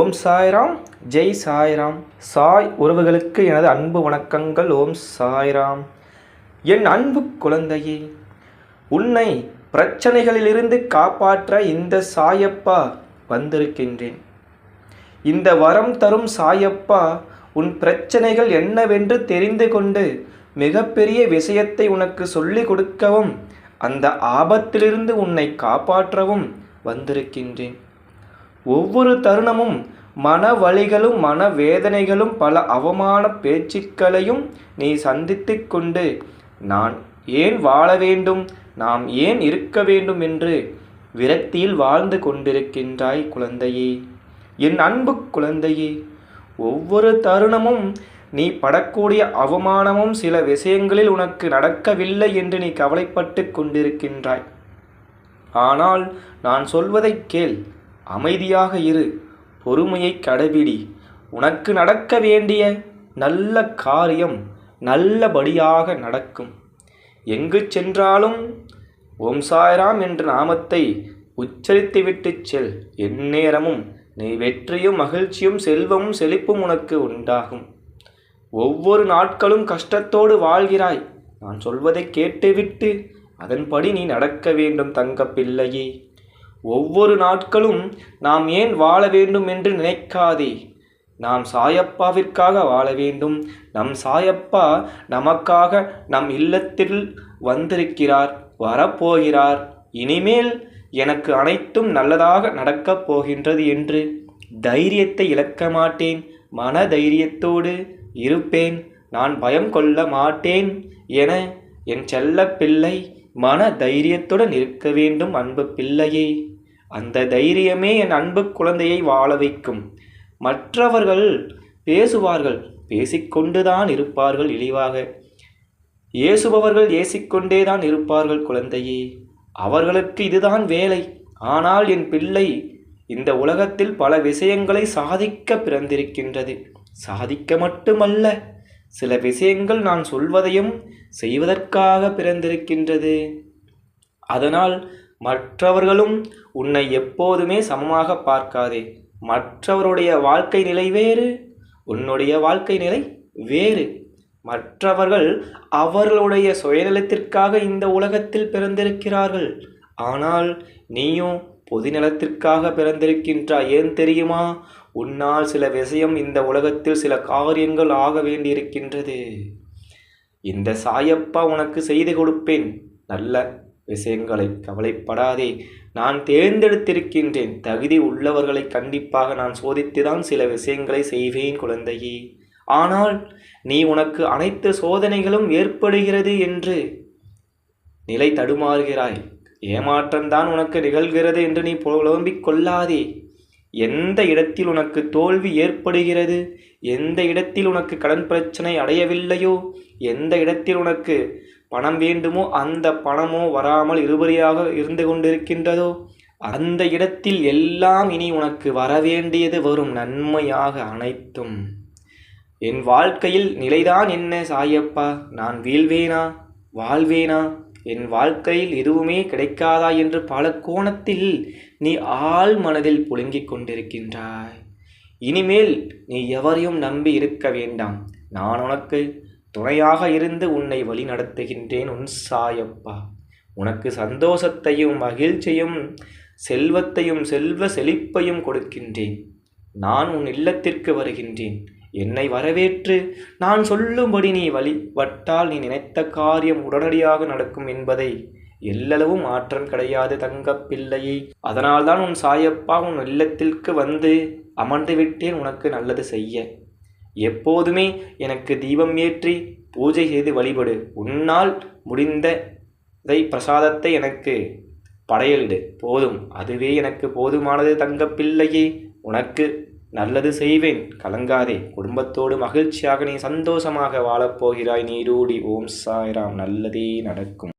ஓம் சாய்ராம் ஜெய் சாய்ராம். சாய் உறவுகளுக்கு எனது அன்பு வணக்கங்கள். ஓம் சாய்ராம். என் அன்பு குழந்தையே உன்னை பிரச்சனைகளிலிருந்து காப்பாற்ற இந்த சாயப்பா வந்திருக்கின்றேன். இந்த வரம் தரும் சாயப்பா உன் பிரச்சனைகள் என்னவென்று தெரிந்து கொண்டு மிகப்பெரிய விஷயத்தை உனக்கு சொல்லிக் கொடுக்கவும் அந்த ஆபத்திலிருந்து உன்னை காப்பாற்றவும் வந்திருக்கின்றேன். ஒவ்வொரு தருணமும் மன வழிகளும் மன வேதனைகளும் பல அவமான பேச்சுக்களையும் நீ சந்தித்து கொண்டு நான் ஏன் வாழ வேண்டும்? நாம் ஏன் இருக்க வேண்டும்? என்று விரக்தியில் வாழ்ந்து கொண்டிருக்கின்றாய் குழந்தையே. என் அன்பு குழந்தையே ஒவ்வொரு தருணமும் நீ படக்கூடிய அவமானமும் சில விஷயங்களில் உனக்கு நடக்கவில்லை என்று நீ கவலைப்பட்டு கொண்டிருக்கின்றாய். ஆனால் நான் சொல்வதை கேள். அமைதியாக இரு. பொறுமையை கடைபிடி. உனக்கு நடக்க வேண்டிய நல்ல காரியம் நல்லபடியாக நடக்கும். எங்கு சென்றாலும் ஓம் சாய்ராம் என்ற நாமத்தை உச்சரித்துவிட்டு செல். எந்நேரமும் நீ வெற்றியும் மகிழ்ச்சியும் செல்வமும் செழிப்பும் உனக்கு உண்டாகும். ஒவ்வொரு நாட்களும் கஷ்டத்தோடு வாழ்கிறாய். நான் சொல்வதை கேட்டுவிட்டு அதன்படி நீ நடக்க வேண்டும் தங்க பிள்ளையே. ஒவ்வொரு நாட்களும் நாம் ஏன் வாழ வேண்டும் என்று நினைக்காதே? நாம் சாயப்பாவிற்காக வாழ வேண்டும். நம் சாயப்பா நமக்காக நம் இல்லத்தில் வந்திருக்கிறார் வரப்போகிறார். இனிமேல் எனக்கு அனைத்தும் நல்லதாக நடக்கப் போகின்றது என்று தைரியத்தை இழக்க மாட்டேன். மன தைரியத்தோடு இருப்பேன். நான் பயம் கொள்ள மாட்டேன் என என் செல்ல பிள்ளை மன தைரியத்துடன் இருக்க வேண்டும் அன்பு பிள்ளையே. அந்த தைரியமே என் அன்பு குழந்தையை வாழ வைக்கும். மற்றவர்கள் பேசுவார்கள் பேசிக்கொண்டுதான் இருப்பார்கள் இழிவாக. ஏசுபவர்கள் ஏசிக்கொண்டேதான் இருப்பார்கள் குழந்தையே. அவர்களுக்கு இதுதான் வேலை. ஆனால் என் பிள்ளை இந்த உலகத்தில் பல விஷயங்களை சாதிக்க பிறந்திருக்கின்றது. சாதிக்க மட்டுமல்ல சில விஷயங்கள் நான் சொல்வதையும் செய்வதற்காக பிறந்திருக்கின்றது. அதனால் மற்றவர்களும் உன்னை எப்போதுமே சமமாக பார்க்காதே. மற்றவருடைய வாழ்க்கை நிலை வேறு உன்னுடைய வாழ்க்கை நிலை வேறு. மற்றவர்கள் அவர்களுடைய சுயநலத்திற்காக இந்த உலகத்தில் பிறந்திருக்கிறார்கள். ஆனால் நீயும் பொதுநலத்திற்காக பிறந்திருக்கின்றாய் ஏன் தெரியுமா? உன்னால் சில விஷயம் இந்த உலகத்தில் சில காரியங்கள் ஆக வேண்டியிருக்கின்றது. இந்த சாயப்பா உனக்கு செய்து கொடுப்பேன். நல்ல விஷயங்களை கவலைப்படாதே. நான் தேர்ந்தெடுத்திருக்கின்றேன். தகுதி உள்ளவர்களை கண்டிப்பாக நான் சோதித்துதான் சில விஷயங்களை செய்வேன் குழந்தையே. ஆனால் நீ உனக்கு அனைத்து சோதனைகளும் ஏற்படுகிறது என்று நிலை தடுமாறுகிறாய். ஏமாற்றம்தான் உனக்கு நிகழ்கிறது என்று நீ புலம்பிக் கொள்ளாதே. எந்த இடத்தில் உனக்கு தோல்வி ஏற்படுகிறது? எந்த இடத்தில் உனக்கு கடன் பிரச்சனை அடையவில்லையோ? எந்த இடத்தில் உனக்கு பணம் வேண்டுமோ அந்த பணமோ வராமல் இருபறியாக இருந்து கொண்டிருக்கின்றதோ? அந்த இடத்தில் எல்லாம் இனி உனக்கு வரவேண்டியது வரும் நன்மையாக அனைத்தும். என் வாழ்க்கையில் நிலைதான் என்ன சாயப்பா? நான் வீழ்வேனா? வாழ்வேனா? என் வாழ்க்கையில் எதுவுமே கிடைக்காதா என்று பல கோணத்தில் நீ ஆள் மனதில் புழுங்கிக் கொண்டிருக்கின்றாய். இனிமேல் நீ எவரையும் நம்பி இருக்க வேண்டாம். நான் உனக்கு துணையாக இருந்து உன்னை வழி நடத்துகின்றேன் உன் சாயப்பா. உனக்கு சந்தோஷத்தையும் மகிழ்ச்சியும் செல்வத்தையும் செல்வ செழிப்பையும் கொடுக்கின்றேன். நான் உன் இல்லத்திற்கு வருகின்றேன். என்னை வரவேற்று நான் சொல்லும்படி நீ வழிபட்டால் நீ நினைத்த காரியம் உடனடியாக நடக்கும் என்பதை எல்லளவும் மாற்றம் கிடையாது தங்கப்பிள்ளையே அதனால்தான் உன் சாயப்பா உன் இல்லத்திற்கு வந்து அமர்ந்து விட்டேன் உனக்கு நல்லது செய்ய. எப்போதுமே எனக்கு தீபம் ஏற்றி பூஜை செய்து வழிபடு. உன்னால் முடிந்ததை பிரசாதத்தை எனக்கு படையலிடு. போதும். அதுவே எனக்கு போதுமானது தங்கப்பிள்ளையே உனக்கு நல்லது செய்வேன். கலங்காதே. குடும்பத்தோடு மகிழ்ச்சியாக நீ சந்தோஷமாக வாழப்போகிறாய் நீரூடி ஓம் சாய்ராம். நல்லதே நடக்கும்.